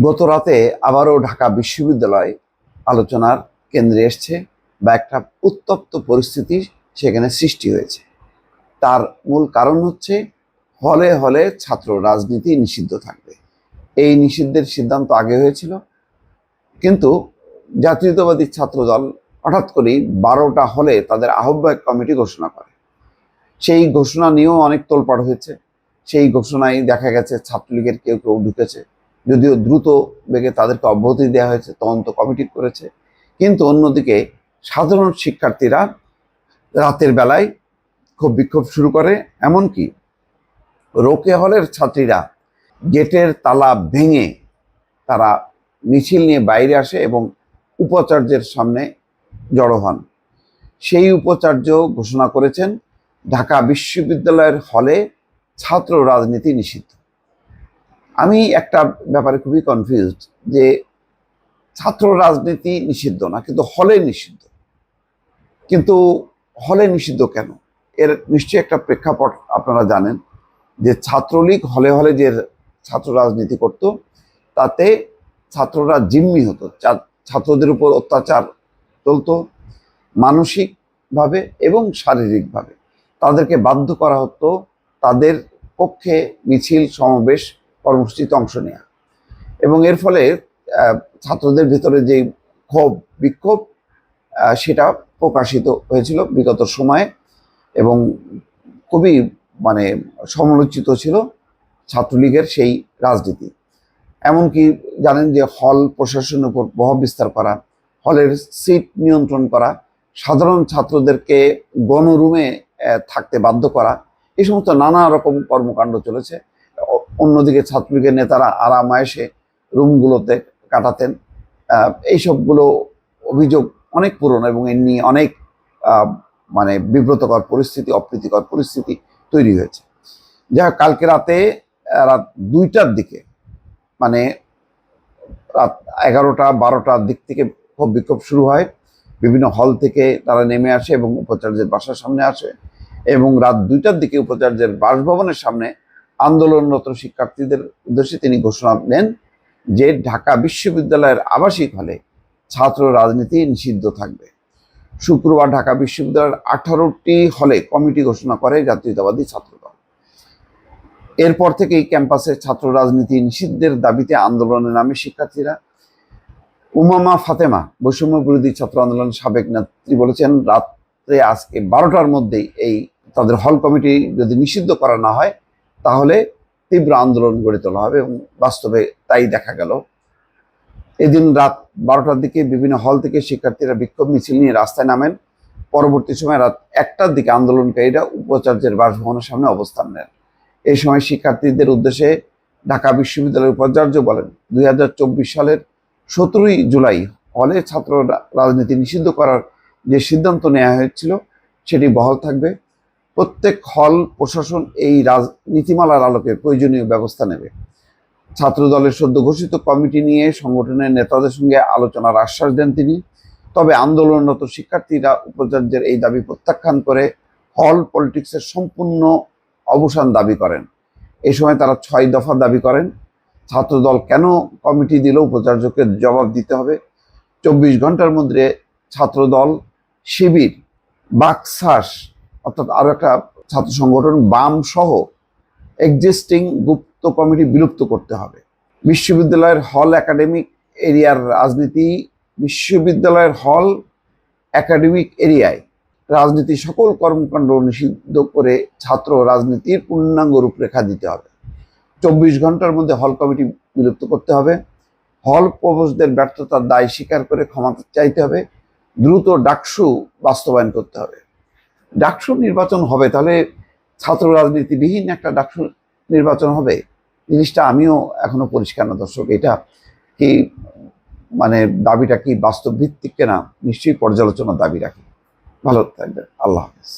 গত রাতে আবারও ঢাকা বিশ্ববিদ্যালয় আলোচনার কেন্দ্রে এসছে বা একটা উত্তপ্ত পরিস্থিতি সেখানে সৃষ্টি হয়েছে। তার মূল কারণ হচ্ছে হলে হলে ছাত্র রাজনীতি নিষিদ্ধ থাকবে। এই নিষিদ্ধের সিদ্ধান্ত আগে হয়েছিল। কিন্তু জাতীয়তাবাদী ছাত্রদল হঠাৎ করেই বারোটা হলে তাদের আহ্বায়ক কমিটি ঘোষণা করে। সেই ঘোষণা নিয়েও অনেক তোলপাড় হয়েছে। সেই ঘোষণায় দেখা গেছে ছাত্রলীগের কেউ কেউ ঢুকেছে। যদিও দ্রুত বেগে তাদেরকে অব্যাহতি দেওয়া হয়েছে, তদন্ত কমিটি করেছে। কিন্তু অন্যদিকে সাধারণ শিক্ষার্থীরা রাতের বেলায় খুব বিক্ষোভ শুরু করে, এমনকি রোকে হলের ছাত্রীরা গেটের তালা ভেঙে তারা মিছিল নিয়ে বাইরে আসে এবং উপাচার্যের সামনে জড়ো হন। সেই উপাচার্য ঘোষণা করেছেন, ঢাকা বিশ্ববিদ্যালয়ের হলে ছাত্র রাজনীতি নিষিদ্ধ। আমি একটা ব্যাপারে খুবই কনফিউজড যে ছাত্র রাজনীতি নিষিদ্ধ না, কিন্তু হলে নিষিদ্ধ। কিন্তু হলে নিষিদ্ধ কেন? এর নিশ্চয়ই একটা প্রেক্ষাপট আপনারা জানেন যে ছাত্রলীগ হলে হলে যে ছাত্র রাজনীতি করত, তাতে ছাত্ররা জিম্মি হতো ছাত্রদের উপর অত্যাচার চলতো মানসিকভাবে এবং শারীরিকভাবে। তাদেরকে বাধ্য করা হতো, তাদের পক্ষে মিছিল, সমাবেশ কর্মসূচিতে অংশ নেওয়া এবং এর ফলে ছাত্রদের ভিতরে যে ক্ষোভ, বিক্ষোভ সেটা প্রকাশিত হয়েছিল বিগত সময়ে এবং খুবই মানে সমালোচিত ছিল ছাত্রলীগের সেই রাজনীতি। এমনকি জানেন যে হল প্রশাসনের উপর প্রভাব বিস্তার করা, হলের সিট নিয়ন্ত্রণ করা, সাধারণ ছাত্রদেরকে গণরুমে থাকতে বাধ্য করা, এই সমস্ত নানা রকম কর্মকাণ্ড চলেছে। অন্যদিকে ছাত্রলীগের নেতারা আরামায়েসে রুমগুলোতে কাটাতেন। এইসবগুলো অভিযোগ অনেক পুরনো এবং এর নিয়ে অনেক মানে বিব্রতকর পরিস্থিতি অপ্রীতিকর পরিস্থিতি তৈরি হয়েছে। হোক, কালকে রাতে রাত দুইটার দিকে মানে রাত এগারোটা বারোটার দিক থেকে খুব বিক্ষোভ শুরু হয়। বিভিন্ন হল থেকে তারা নেমে আসে এবং উপাচার্যের বাসার সামনে আসে এবং রাত দুইটার দিকে উপাচার্যের বাসভবনের সামনে আন্দোলনরত শিক্ষার্থীদের উদ্দেশ্যে তিনি ঘোষণা দেন যে ঢাকা বিশ্ববিদ্যালয়ের আবাসিক হলে ছাত্র রাজনীতি নিষিদ্ধ থাকবে। শুক্রবার ঢাকা বিশ্ববিদ্যালয়ের আঠারোটি হলে কমিটি ঘোষণা করে জাতীয়তাবাদী ছাত্রদল। এরপর থেকেই ক্যাম্পাসে ছাত্র রাজনীতি নিষিদ্ধের দাবিতে আন্দোলনে নামে শিক্ষার্থীরা। উমামা ফাতেমা, বৈষম্য বিরোধী ছাত্র আন্দোলনের সাবেক নেত্রী বলেছেন, রাত্রে আজকে বারোটার মধ্যেই এই তাদের হল কমিটি যদি নিষিদ্ধ করা না হয় তাহলে তীব্র আন্দোলন গড়ে তোলা হবে এবং বাস্তবে তাই দেখা গেল। এদিন রাত বারোটার দিকে বিভিন্ন হল থেকে শিক্ষার্থীরা বিক্ষোভ মিছিল নিয়ে রাস্তায় নামেন। পরবর্তী সময় রাত একটার দিকে আন্দোলনকারীরা উপাচার্যের বাসভবনের সামনে অবস্থান নেন। এই সময় শিক্ষার্থীদের উদ্দেশ্যে ঢাকা বিশ্ববিদ্যালয়ের উপাচার্য বলেন, দুই হাজার চব্বিশ সালের সতেরোই জুলাই হলে ছাত্র রাজনীতি নিষিদ্ধ করার যে সিদ্ধান্ত নেওয়া হয়েছিল, সেটি বহাল থাকবে। প্রত্যেক হল প্রশাসন এই নীতিমালার আলোকে প্রয়োজনীয় ব্যবস্থা নেবে। ছাত্র দলের সদ্য ঘোষিত কমিটি নিয়ে সংগঠনের নেতাদের সঙ্গে আলোচনার আশ্বাস দেন তিনি। তবে আন্দোলনরত শিক্ষার্থীরা উপাচার্যের এই দাবি প্রত্যাখ্যান করে হল পলিটিক্সের সম্পূর্ণ অবসান দাবি করেন। এই সময় তারা ছয় দফা দাবি করেন। ছাত্রদল কেন কমিটি দিল উপাচার্যকে জবাব দিতে হবে? চব্বিশ ঘণ্টার মধ্যে ছাত্রদল, শিবির, বাকসাস অর্থাৎ আরও একটা ছাত্র সংগঠন, বাম সহ এক্সিস্টিং গুপ্ত কমিটি বিলুপ্ত করতে হবে। বিশ্ববিদ্যালয়ের হল একাডেমিক এরিয়ার রাজনীতি, বিশ্ববিদ্যালয়ের হল একাডেমিক এরিয়ায় রাজনীতি সকল কর্মকাণ্ড নিষিদ্ধ করে ছাত্র রাজনীতির পূর্ণাঙ্গ রূপরেখা দিতে হবে। চব্বিশ ঘণ্টার মধ্যে হল কমিটি বিলুপ্ত করতে হবে। হল প্রবোসদের ব্যর্থতার দায় স্বীকার করে ক্ষমা চাইতে হবে। দ্রুত ডাকসু বাস্তবায়ন করতে হবে। ডাকসু নির্বাচন হবে, তাহলে ছাত্র রাজনীতিবিহীন একটা ডাকসু নির্বাচন হবে? জিনিসটা আমিও এখনও পরিষ্কার না, দর্শক। এটা কি মানে দাবিটা কি বাস্তব ভিত্তিক কিনা? নিশ্চয়ই পর্যালোচনা দাবি রাখি ভালো থাকবেন। আল্লাহ হাফেজ।